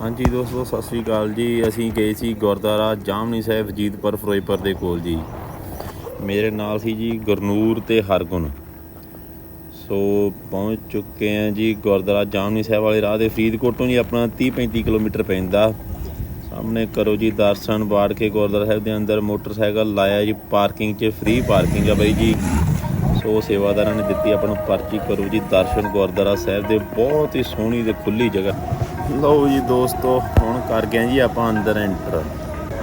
ਹਾਂਜੀ ਦੋਸਤੋ, ਸਤਿ ਸ੍ਰੀ ਅਕਾਲ ਜੀ। ਅਸੀਂ ਗਏ ਸੀ ਗੁਰਦੁਆਰਾ ਜਾਮਨੀ ਸਾਹਿਬ ਜੀਤਪੁਰ ਫਿਰੋਜ਼ਪੁਰ ਦੇ ਕੋਲ ਜੀ। ਮੇਰੇ ਨਾਲ ਸੀ ਜੀ ਗੁਰਨੂਰ ਤੇ ਹਰਗੁਣ। ਸੋ ਪਹੁੰਚ ਚੁੱਕੇ ਹਾਂ ਜੀ ਗੁਰਦੁਆਰਾ ਜਾਮਨੀ ਸਾਹਿਬ ਵਾਲੇ ਰਾਹ ਦੇ ਫਰੀਦਕੋਟ ਤੋਂ ਜੀ, ਆਪਣਾ 30 35 ਕਿਲੋਮੀਟਰ ਪੈਂਦਾ। ਸਾਹਮਣੇ ਕਰੋ ਜੀ ਦਰਸ਼ਨ ਬਾੜ ਕੇ ਗੁਰਦੁਆਰਾ ਸਾਹਿਬ ਦੇ ਅੰਦਰ ਮੋਟਰਸਾਈਕਲ ਲਾਇਆ ਜੀ, ਪਾਰਕਿੰਗ 'ਚ, ਫ੍ਰੀ ਪਾਰਕਿੰਗ ਆ ਬਾਈ ਜੀ। ਸੋ ਸੇਵਾਦਾਰਾਂ ਨੇ ਦਿੱਤੀ ਆਪਾਂ ਨੂੰ ਪਰਚੀ, ਕਰੋ ਜੀ ਦਰਸ਼ਨ ਗੁਰਦੁਆਰਾ ਸਾਹਿਬ ਦੇ, ਬਹੁਤ ਹੀ ਸੋਹਣੀ ਤੇ ਖੁੱਲੀ ਜਗ੍ਹਾ। ਲਓ ਜੀ ਦੋਸਤੋ, ਹੁਣ ਕਰ ਗਏ ਜੀ ਆਪਾਂ ਅੰਦਰ ਐਂਟਰ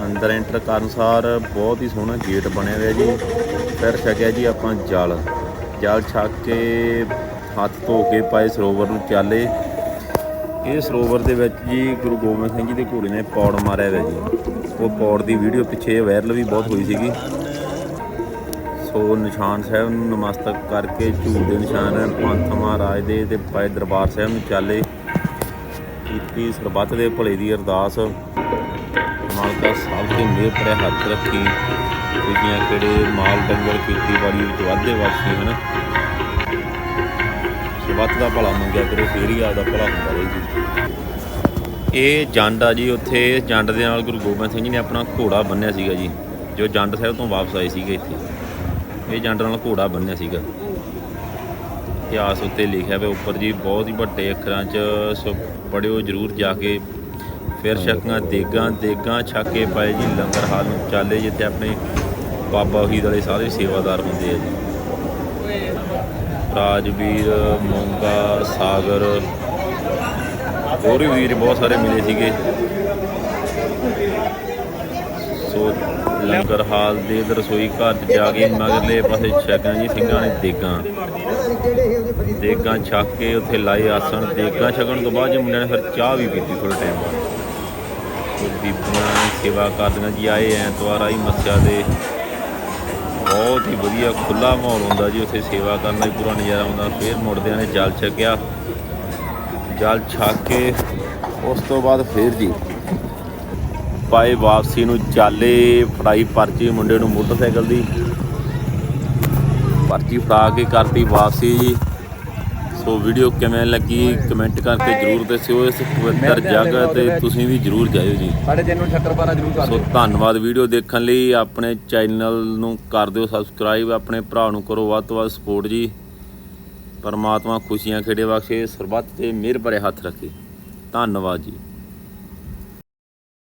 ਅੰਦਰ ਐਂਟਰ ਕਰਨ ਸਾਰ ਬਹੁਤ ਹੀ ਸੋਹਣਾ ਗੇਟ ਬਣਿਆ ਹੋਇਆ ਜੀ। ਫਿਰ ਛਕਿਆ ਜੀ ਆਪਾਂ ਜਲ। ਜਲ ਛਕ ਕੇ ਹੱਥ ਧੋ ਕੇ ਪਾਏ ਸਰੋਵਰ ਨੂੰ ਚਾਲੇ। ਇਹ ਸਰੋਵਰ ਦੇ ਵਿੱਚ ਜੀ ਗੁਰੂ ਗੋਬਿੰਦ ਸਿੰਘ ਜੀ ਦੇ ਘੋੜੇ ਨੇ ਪੌੜ ਮਾਰਿਆ ਹੋਇਆ ਜੀ। ਉਹ ਪੌੜ ਦੀ ਵੀਡੀਓ ਪਿੱਛੇ ਵਾਇਰਲ ਵੀ ਬਹੁਤ ਹੋਈ ਸੀਗੀ। ਸੋ ਨਿਸ਼ਾਨ ਸਾਹਿਬ ਨੂੰ ਨਮਸਤਕ ਕਰਕੇ ਝੂਲ ਦੇ ਨਿਸ਼ਾਨ ਪੰਥ ਮਹਾਰਾਜ ਦੇ ਤੇ ਪਾਏ ਦਰਬਾਰ ਸਾਹਿਬ ਨੂੰ ਚਾਲੇ। ਕੀਤੀ ਸਰਬੱਤ ਦੇ ਭਲੇ ਦੀ ਅਰਦਾਸ। ਮਾਲਕਾ ਸਭ ਤੇ ਮਿਹਰ ਭਰਿਆ ਹੱਥ ਰੱਖੀ। ਦੂਜੀਆਂ ਕਿਹੜੇ ਮਾਲ ਡੰਗਰ ਖੇਤੀਬਾੜੀ ਵਿੱਚ ਵਾਧੇ ਵਾਸੀ ਹਨ? ਸਰਬੱਤ ਦਾ ਭਲਾ ਮੰਗਿਆ ਕਰੋ, ਫੇਰ ਹੀ ਆਪਦਾ ਭਲਾ ਹੁੰਦਾ ਰਹੇ ਜੀ। ਇਹ ਜੰਡ ਆ ਜੀ, ਉੱਥੇ ਇਸ ਜੰਡ ਦੇ ਨਾਲ ਗੁਰੂ ਗੋਬਿੰਦ ਸਿੰਘ ਜੀ ਨੇ ਆਪਣਾ ਘੋੜਾ ਬੰਨਿਆ ਸੀਗਾ ਜੀ, ਜੋ ਜੰਡ ਸਾਹਿਬ ਤੋਂ ਵਾਪਸ ਆਏ ਸੀਗੇ ਇੱਥੇ। ਇਹ ਜੰਡ ਨਾਲ ਘੋੜਾ ਬੰਨਿਆ ਸੀਗਾ। ਇਤਿਹਾਸ ਉੱਤੇ ਲਿਖਿਆ ਹੋਇਆ ਉੱਪਰ ਜੀ ਬਹੁਤ ਹੀ ਵੱਡੇ ਅੱਖਰਾਂ 'ਚ ਸੋ ਪੜਿਓ ਜਰੂਰ ਜਾ ਕੇ। ਫਿਰ ਛਕੀਆਂ ਦੇਗਾਂ ਦੇਗਾਂ ਛਾਕੇ ਪਾਏ ਜੀ ਲੰਗਰ ਹਾਲ ਨੂੰ ਚਾਲੇ ਜਿੱਥੇ ਆਪਣੇ ਬਾਬਾ ਫਰੀਦ ਵਾਲੇ ਸਾਰੇ ਸੇਵਾਦਾਰ ਹੁੰਦੇ ਆ ਜੀ। ਰਾਜਵੀਰ ਮੋਂਗਾ ਸਾਗਰ ਹੋਰ ਵੀ ਵੀਰ ਬਹੁਤ ਸਾਰੇ ਮਿਲੇ ਸੀਗੇ। ਸੋ ਲੰਗਰ ਹਾਲ ਦੇ ਰਸੋਈ ਘਰ 'ਚ ਜਾ ਕੇ ਮਗਰਲੇ ਪਾਸੇ ਛਕਾਂ ਜੀ, ਸਿੰਘਾਂ ਨੇ ਦੇਗਾ। ਦੇਗਾ ਛਕ ਕੇ ਉੱਥੇ ਲਾਏ ਆਸਣ। ਦੇਗਾ ਛਕਣ ਤੋਂ ਬਾਅਦ ਜੀ ਮੁੰਡਿਆਂ ਨੇ ਫਿਰ ਚਾਹ ਵੀ ਪੀਤੀ ਥੋੜੇ ਟਾਈਮ ਬਾਅਦ। ਬੀਬੀਆਂ ਸੇਵਾ ਕਰਦੀਆਂ ਜੀ, ਆਏ ਐਤਵਾਰ ਆਈ ਮੱਸਿਆ ਦੇ। ਬਹੁਤ ਹੀ ਵਧੀਆ ਖੁੱਲਾ ਮਾਹੌਲ ਹੁੰਦਾ ਜੀ, ਉੱਥੇ ਸੇਵਾ ਕਰਨ ਦਾ ਪੂਰਾ ਨਜ਼ਾਰਾ ਆਉਂਦਾ ਫਿਰ ਮੁੜਦਿਆਂ ਨੇ ਜਲ ਛਕਿਆ। ਜਲ ਛਕ ਕੇ ਉਸ ਤੋਂ ਬਾਅਦ ਫਿਰ ਜੀ ਪਾਏ ਵਾਪਸੀ ਨੂੰ ਚਾਲੇ ਫੜਾਈ ਪਰਚੀ ਮੁੰਡੇ ਨੂੰ ਮੋਟਰਸਾਈਕਲ ਦੀ। ਪਰਚੀ ਫੜਾ ਕੇ ਕਰਤੀ ਵਾਪਸੀ ਜੀ। ਸੋ ਵੀਡੀਓ ਕਿਵੇਂ ਲੱਗੀ ਕਮੈਂਟ ਕਰਕੇ ਜਰੂਰ ਦੱਸਿਓ। ਇਸ ਪਵਿੱਤਰ ਜਗ੍ਹਾ ਤੇ ਤੁਸੀਂ ਵੀ ਜਰੂਰ ਜਾਇਓ ਜੀ। ਸਾਡੇ ਚੈਨਲ ਛੱਤਰ ਪਾਰਾ ਜ਼ਰੂਰ ਕਰ ਸੋ ਧੰਨਵਾਦ ਵੀਡੀਓ ਦੇਖਣ ਲਈ। ਆਪਣੇ ਚੈਨਲ ਨੂੰ ਕਰ ਦਿਓ ਸਬਸਕ੍ਰਾਈਬ। ਆਪਣੇ ਭਰਾ ਨੂੰ ਕਰੋ ਵੱਧ ਤੋਂ ਵੱਧ ਸਪੋਰਟ ਜੀ। ਪਰਮਾਤਮਾ ਖੁਸ਼ੀਆਂ ਖੇੜੇ ਬਖਸ਼ੇ। ਸਰਬੱਤ ਤੇ ਮਿਹਰ ਭਰੇ ਹੱਥ ਰੱਖੇ। ਧੰਨਵਾਦ ਜੀ।